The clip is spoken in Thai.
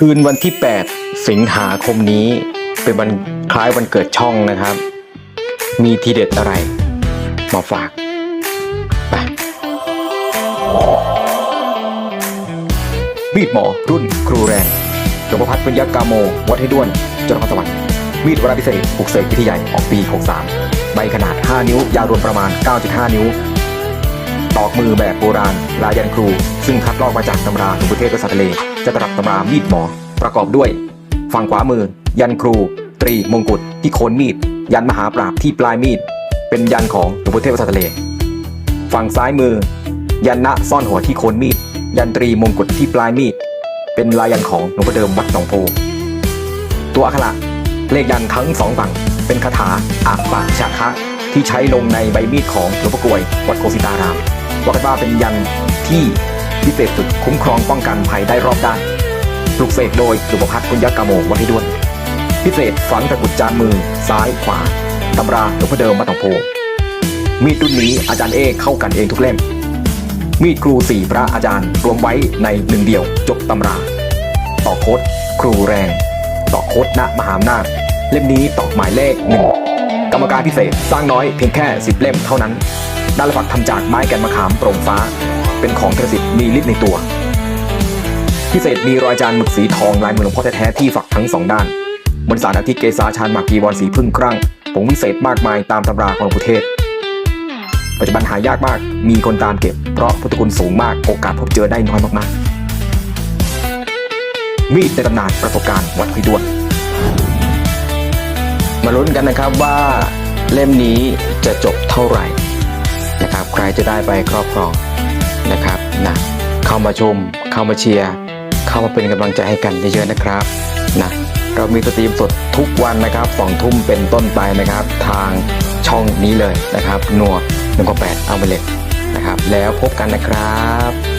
คืนวันที่ 8 สิงหาคมนี้เป็นวันคล้ายวันเกิดช่องนะครับ มีทีเด็ดอะไร มาฝากไปมีดหมอรุ่นครูแรงหลวงพ่อพัฒน์ปัญญากาโม วัดให้ด้วนจังหวัดนครสวรรค์มีดวราพิเศษปลุกเสกพิธีใหญ่ออกปี 63 ใบขนาด 5 นิ้วยาวรวมประมาณ 9.5 นิ้ว ตอกมือแบบโบราณลายยันครู ซึ่งคัดลอกมาจากตำราหลวงพุทเทศกษัตริย์ทะเลจะตรับตำรามีดหมอ ประกอบด้วย ฝั่งขวามือ ยันครู ตรีมงกุฎที่โคนมีด ยันมหาปราบที่ปลายมีด เป็นยันของหลวงพุทเทศกษัตริย์ทะเล ฝั่งซ้ายมือ ยันณซ่อนหัวที่โคนมีด ยันตรีมงกุฎที่ปลายมีด เป็นลายยันของหลวงพ่อเดิมวัดหนองโพ ตัวอักขระเลขยันทั้งสองฝั่งเป็นคาถาอาปาชาคะที่ใช้ลงในใบมีดของหลวงพ่อกลวย วัดโกสิตาราม ว่ากันว่าเป็นยันที่พิเศษสุดคุ้มครองป้องกันภัยได้รอบด้านปลุกเสกโดยหลวงพ่อพัฒน์ปุญญกาโมวัดที่ด้วนพิเศษฝังตะกุดจานมือซ้ายขวาตำราหลวงพ่อเดิมวัดหนองโพมีดรุ่นนี้อาจารย์เอเข้ากันเองทุกเล่ม มีดครูสี่พระอาจารย์รวมไว้ในหนึ่งเดียวจบตำรา ต่อโคดครูแรง ต่อโคดณมหาอำนาจเล่มนี้ตอกหมายเลขหนึ่งกรรมการพิเศษสร้างน้อยเพียงแค่10เล่มเท่านั้น ด้านละฝักทำจากไม้แก่นมะขามโปร่งฟ้า เป็นของกระสิทธิ์มีฤทธิ์ในตัว พิเศษมีรอยจานหมึกสีทองลายมือหลวงพ่อแท้ๆที่ฝักทั้งสองด้านบนสารอาทิตย์เกษาชาญหมากกีวรสีพึ่งครั่งผงวิเศษมากมายตามตำราของหลวงพุเทศ ปัจจุบันหายากมากมีคนตามเก็บ เพราะพุทธคุณสูงมากโอกาสพบเจอได้น้อยมากๆ มีดในตำนานประสบการณ์วัดพิดวนมาลุ้นกันนะครับว่าเล่มนี้จะจบเท่าไหร่ ใครจะได้ไปครอบครองนะครับนะเข้ามาชม เข้ามาเชียร์เข้ามาเป็นกำลังใจให้กันเยอะๆนะครับนะเรามีสตรีมสดทุกวันนะครับสองทุ่มเป็นต้นไปนะครับ ทางช่องนี้เลยนะครับนัวหนึ่งกว่าแปดเอาไปเลยนะครับ แล้วพบกันนะครับ